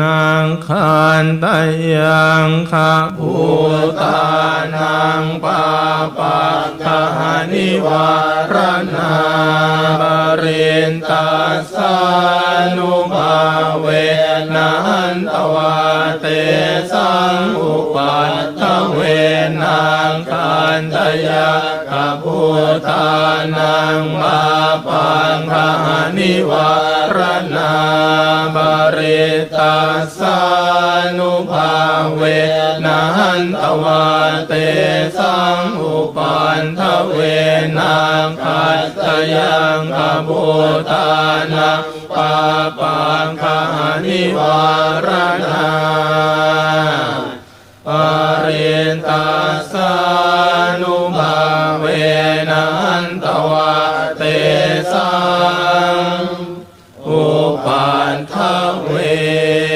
นางคันตยังขะภูตานังปาปะทานิวารณาบรินตาสานุภาเวนันตวาเตสังอุปัตถเวนางคันตยาขะภูตานังมาปังคานิวารณา ริตาสานุภาเวนันตวาเตสังอุปันทเวนางคัตตยังขบูตานังปาปังคานิวารณาปริตาสานุภาเวนันตวา Away.